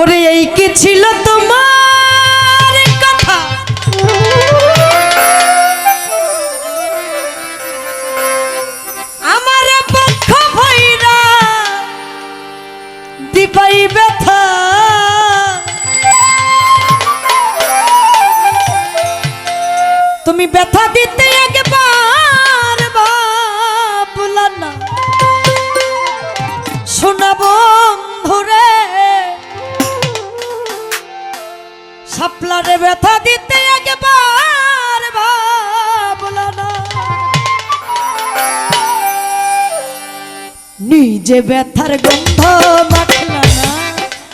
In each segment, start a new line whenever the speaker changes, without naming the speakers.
ওরে, এই কি ছিল তোমার কথা? আমার পক্ষ ভৈরা, দিপাই ব্যথা। তুমি ব্যথা দিতে একবার ভাবলা না। শোনা বন্ধুরে সাপলারে ব্যথা দিতে একবার নিজে ব্যথার গন্ধ মাখলা না।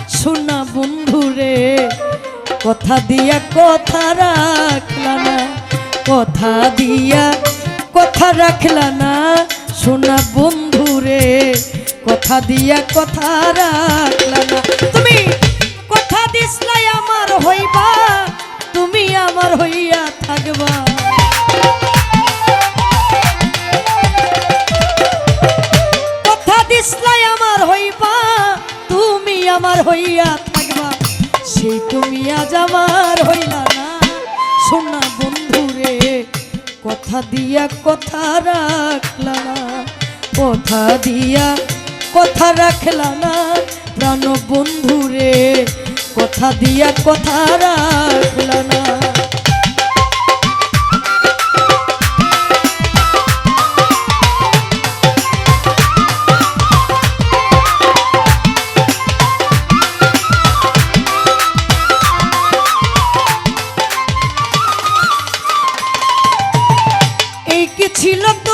শোনা বন্ধুরে, কথা দিয়া কথা রাখলা না। কথা দিয়া কথা রাখলা না। শোনা বন্ধুরে, কথা দিয়া কথা রাখলা না। তুমি আমার তুমি আমার হইয়া থাকবা। কথা দিসলাই আমার হইবা, তুমি আমার হইয়া থাকবা। সেই তুমি আজ আমার হইলা না। শোনা বন্ধুরে, কথা দিয়া কথা রাখলা না। কথা দিয়া কথা রাখলা না। প্রাণ বন্ধুরে কথা দিয়া কথা রাখলা না। ছিল তোমার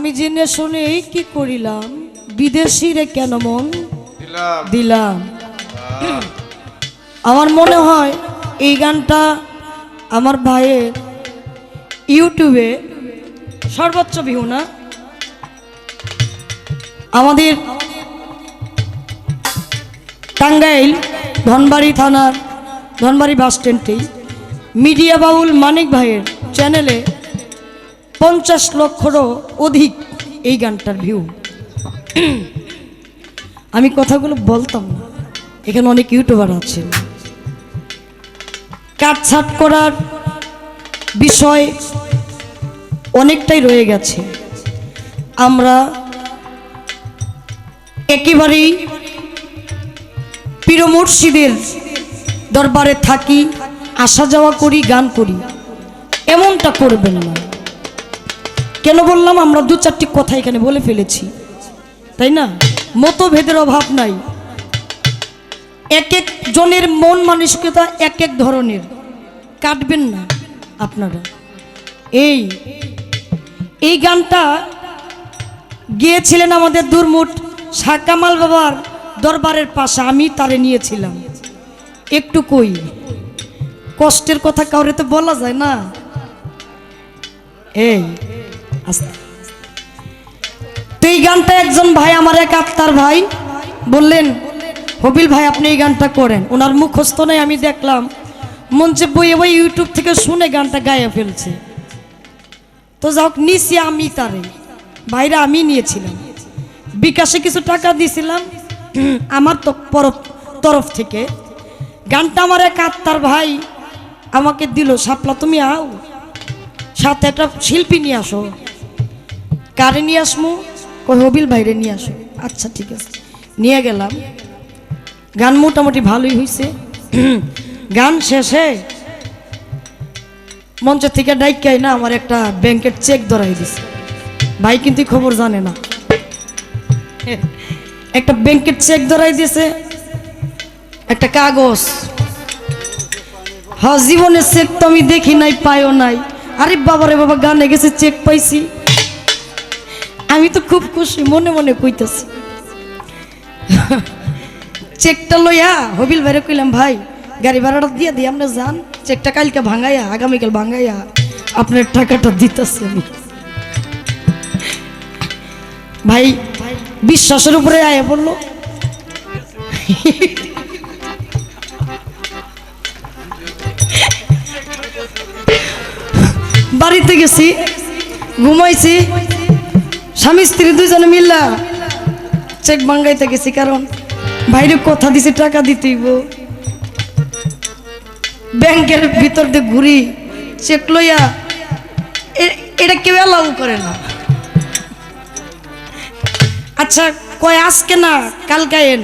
আমি জেনে শুনে এই কি করিলাম? বিদেশিরে কেন মন?
দিলাম।
আমার মনে হয় এই গানটা আমার ভাইয়ের ইউটিউবে সর্বোচ্চ ভিউ না? আমাদের টাঙ্গাইল ধনবাড়ি থানার ধনবাড়ি বাস স্ট্যান্ডেই মিডিয়া বাউল মানিক ভাইয়ের চ্যানেলে পঞ্চাশ লক্ষরও অধিক এই গানটার ভিউ আমি কথাগুলো বলতাম না। এখানে অনেক ইউটিউবার আছেন। কাটছাট করার বিষয় অনেকটাই রয়ে গেছে। আমরা একেবারেই পীর মুর্শিদের দরবারে থাকি আসা যাওয়া করি, গান করি। এমনটা করবেন না। কেন বললাম? আমরা দু চারটি কথা এখানে বলে ফেলেছি। তাই না? মতভেদের অভাব নাই। এক এক জনের মন মানসিকতা এক এক ধরনের। কাটবেন না আপনারা। এই এই গানটা গিয়েছিলেন আমাদের দুর্মুট শাকামাল বাবার দরবারের পাশে। আমি তারে নিয়েছিলাম। একটু কই, কষ্টের কথা কাউরে তো বলা যায় না। এই এই গানটা একজন ভাই আমার এক আত্মার ভাই বললেন, হবিল ভাই, আপনি এই গানটা করেন। ওনার মুখস্থ নেই, আমি দেখলাম মঞ্চে বইয়ে বই ইউটিউব থেকে শুনে গানটা গায়ে ফেলছে। তো যাক নিছি আমি তারে, ভাইরা আমি নিয়েছিলাম। বিকাশে কিছু টাকা দিয়েছিলাম আমার তো তরফ থেকে। গানটা আমার এক আত্মার ভাই আমাকে দিল সাপলা তুমি আও, সাথে একটা শিল্পী নিয়ে আসো। কারে নিয়ে আসমো? কই হবিল বাইরে নিয়ে আসো। আচ্ছা ঠিক আছে। নিয়ে গেলাম। গান মোটামুটি ভালোই হয়েছে গান শেষে মঞ্চ থেকে ডাইকাই না আমার একটা ব্যাংকের চেক ধরাই দিছে। ভাই কিন্তু খবর জানে না। একটা ব্যাংকের চেক ধরাই দিয়েছে একটা কাগজ। হ্যাঁ জীবনের চেক তো আমি দেখি নাই, পাইও নাই। আরে বাবারে বাবা, গানে গেছে, চেক পাইছি। আমি তো খুব খুশি, মনে মনে কইতেছি। চেকটা লইয়া হবিল ভাইরে কইলাম, ভাই, গাড়ি ভাড়াটা দিয়ে দিই আপনি যান, চেকটা কালকে ভাঙাইয়া, আগামীকাল ভাঙাইয়া আপনার টাকাটা দিতেছি আমি। ভাই, বিশ্বাসের উপরে আয়া বলল বাড়িতে গেছি, ঘুমাইছি স্বামী, স্ত্রী দুজনে মিল্লা চেক ভাঙ্গাইতে গেছি, কারণ বাইরে কথা দিছি, টাকা দিতেইব ব্যাংকের ভিতর দিয়ে ঘুরি চেক লইয়া এটা কেউ অ্যালাউ করে না। আচ্ছা কয় আজকে না, কালকে এন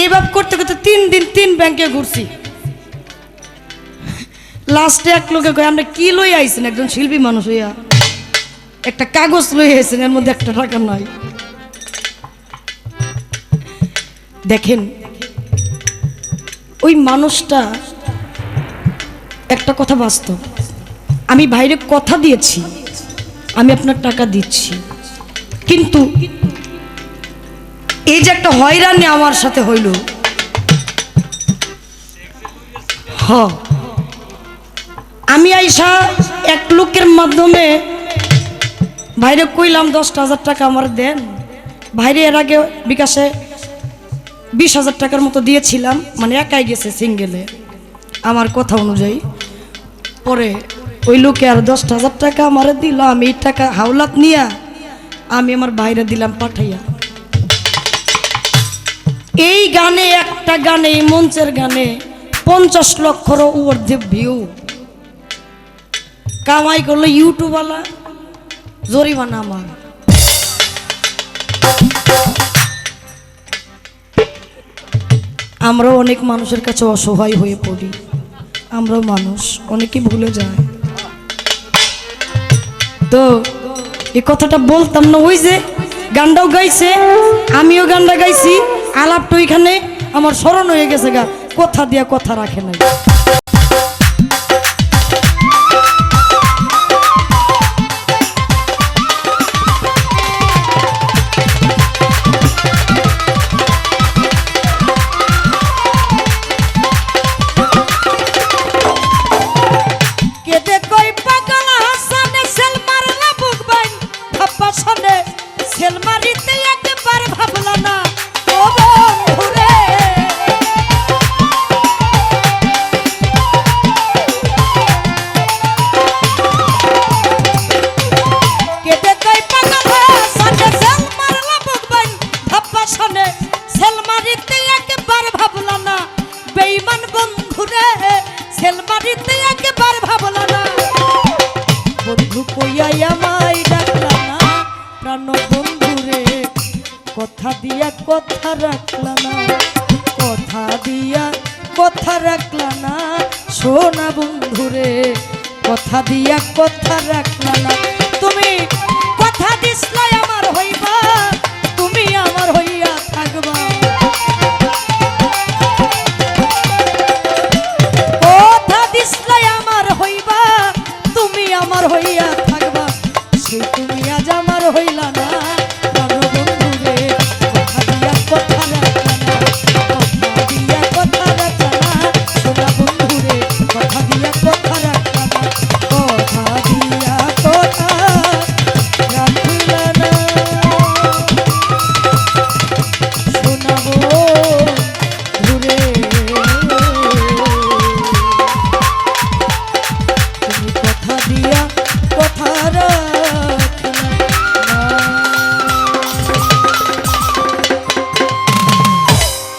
এইভাবে করতে করতে তিন দিন তিন ব্যাংকে ঘুরছি। লাস্টে এক লোকে কয়, আমরা কি লই আইছেন? একজন শিল্পী মানুষ হইয়া। একটা কাগজ লই আইছেন এর মধ্যে একটা টাকা নাই। দেখেন, ওই মানুষটা একটা কথা বাস্তব। আমি বাইরে কথা দিয়েছি, আমি আপনার টাকা দিচ্ছি। কিন্তু এই যে একটা হয়রানি আমার সাথে হইল, হ, আমি আইসা এক লোকের মাধ্যমে ভাইরে কইলাম দশটা হাজার টাকা আমার দেন। ভাইরে এর আগে বিকাশে বিশ হাজার টাকার মতো দিয়েছিলাম মানে একাই গেছে সিঙ্গেলে আমার কথা অনুযায়ী। পরে ওই লোকে আর দশটা হাজার টাকা আমার দিল, আমি এই টাকা হাওলাত নিয়া আমি আমার বাইরে দিলাম পাঠাইয়া। এই গানে, একটা গানে, এই মঞ্চের গানে পঞ্চাশ লক্ষর ঊর্ধ্বে ভিউ কামাই করল ইউটিউবওয়ালা জরিমানা আমার। আমরাও অনেক মানুষের কাছে অসহায় হয়ে পড়ি। আমরাও মানুষ অনেকেই ভুলে যায়। তো এই কথাটা বলতাম না, ওই যে গানটাও গাইছে, আমিও গানটা গাইছি, আলাপটা ওইখানে আমার স্মরণ হয়ে গেছে গা, কথা দিয়া কথা রাখে নাই। দিয়া কথা রাখলা না, কথা দিয়া কথা রাখলা না, সোনা বন্ধুরে, কথা দিয়া কথা রাখলা না। তুমি কথা দিসলাই আমার হইবা, তুমি আমার হইয়া থাকবা। কথা দিসলাই আমার হইবা, তুমি আমার হইয়া